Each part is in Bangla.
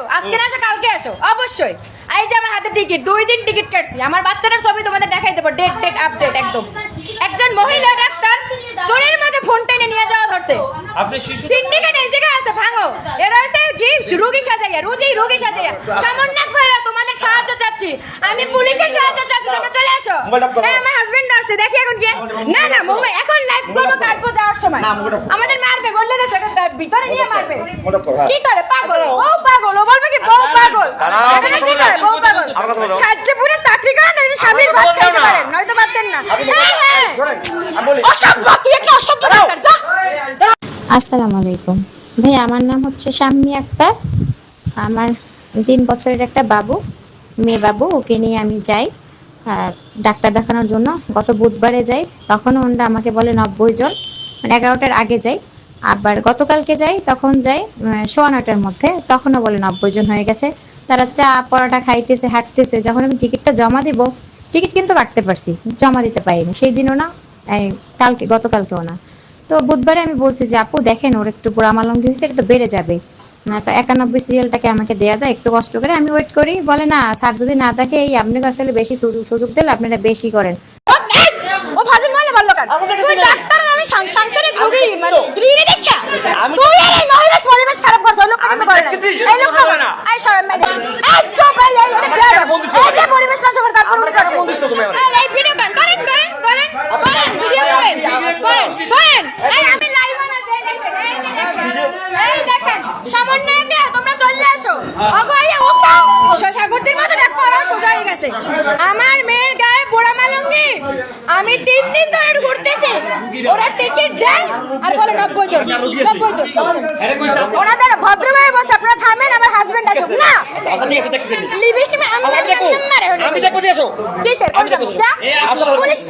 এসো আজকে না এসো কালকে এসো অবশ্যই। এই যে আমার হাতে টিকিট দুই দিন টিকিট কাটছি। আমার বাচ্চাটার ছবি তোমাদের দেখাই দেবো ডেট ডেট আপডেট একদম। একজন মহিলা ডাক্তার চোরের মধ্যে ফোন টেনে নিয়ে যাওয়া ধরছে। আপনি শিশু সিন্ডিকেট এই জায়গায় আছে ভাঙো। এরা হচ্ছে কি রোগী সাজাইয়া রোগী রোগী সাজাইয়া। সমন্বয় ভাইরা তোমাদের সাহায্য চাচ্ছি। আমি পুলিশের সাহায্য চাচ্ছি তোমরা চলে আসো। এই আমার হাজবেন্ড আসছে দেখি এখন কি না না মোবাইল এখন লাইভ করব কাটবো যাওয়ার সময়। আমাদের মারবে বললে সেটা ভিতরে নিয়ে মারবে। কি করে? পাগল। ও পাগল। ও বলবে কি বউ পাগল। এখানে কি করে? বউ পাগল। পুরো চাকরি করেন আপনি স্বামীর ভাত খাইতে পারেন নয়তো পারতেন না। হ্যাঁ হ্যাঁ। অসভ্য তুই একটা অসভ্য ডাক্তার যা। আসসালামু আলাইকুম। ভাই আমার নাম হচ্ছে শাম্মী আক্তার। আমার তিন বছরের একটা বাবু মেয়ে বাবু ওকে নিয়ে আমি যাই। আর ডাক্তার দেখানোর জন্য গত বুধবারে যাই। তখন ওনরা আমাকে বলে নব্বই জন মানে এগারোটার আগে যাই। আবার গতকালকে যাই তখন যাই সোয়া নটার মধ্যে তখনও বলে নব্বই জন হয়ে গেছে। তারা চা পরোটা খাইতেছে হাঁটতেছে যখন আমি টিকিটটা জমা দিব টিকিট কিন্তু কাটতে পারছি জমা দিতে পারিনি। সেই দিনও না এই কালকে গতকালকেও না। তো বুধবারে আমি বলছি যে আপু দেখেন ওর একটু পোড়ামালঙ্গি হয়েছে এটা তো বেড়ে যাবে। না তো একানব্বই সিরিয়ালটাকে আমাকে দেওয়া যায় একটু কষ্ট করে আমি ওয়েট করি। বলে না স্যার যদি না দেখে এই আপনাকে আসলে বেশি সুযোগ সুযোগ দিলে আপনারা বেশি করেন। ও ফাজিল ডাক্তার আমি সামান্য একটা তোমরা চলে আসো। অগো ওসা সাগরদের মতো দেখো ওরা সোজা হয়ে গেছে। আমার মেয়ের গায়ে পোড়া মালঙ্গি। আমি তিন দিন ধরে ঘুরতেছি। ওরা টিকিট দেয় আর বলে নব্বই জন। নব্বই জন। আরে কইছা ওনাদের ভদ্রভাবে বসে আপনারা থামেন আমার হাজবেন্ড আসুক না আচ্ছা ঠিক আছে দেখতেছি। লিবিস্টিমে আমি আমার দেখো। আমি দেখো দিয়ে আসো। কিসের আমি দেখো। পুলিশ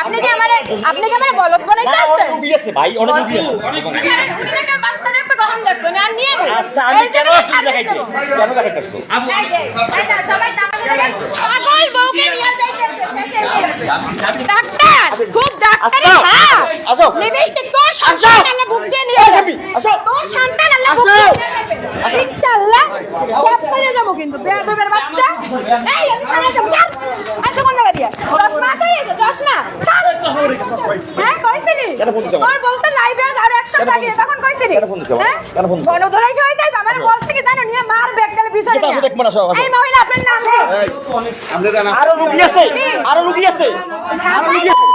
আপনি কি আমারে আপনি কি আমারে বলদ বানাইতে আসছেন? অনেক আছে ভাই অনেক রুগী আছে। উনি একটা বাস্তা দেখবে গ্রহণ দেখবে না নিয়ে যাবে। আচ্ছা আমি কেন আসছি দেখাইতে? কেন দেখাইতে আসছো? সবাই পাগল বউকে নিয়ে যাইতেছে, ডাক্তার খুব ডাক্তারি হ্যাঁ আসো। লিপস্টিক তোর সন্তান আল্লাহ নিয়ে যাবে। আসো, আসো। তোর সন্তান ইনশাআল্লাহ সব করে যাব কিন্তু বেয়াদবের বাচ্চা। এই আমি থানায় যাব ছাড় আচ্ছা কোন জায়গা দিয়ে? চশমা কই আছে? চশমা? ছাড় হ্যাঁ কইছিলি? তোর বলতে লাইভে আরও লাগে ফোন দিছো? তখন কইছিলি? হ্যাঁ? কেন ফোন দিছো? গণধোলাই আমার বলছে কি জানো নিয়ে মার ব্যাগ গেলে পিছনে। এই মহিলা আপনার নাম কি? আরও রুগী আছে আরও রুগী আছে। আরও রুগী আছে।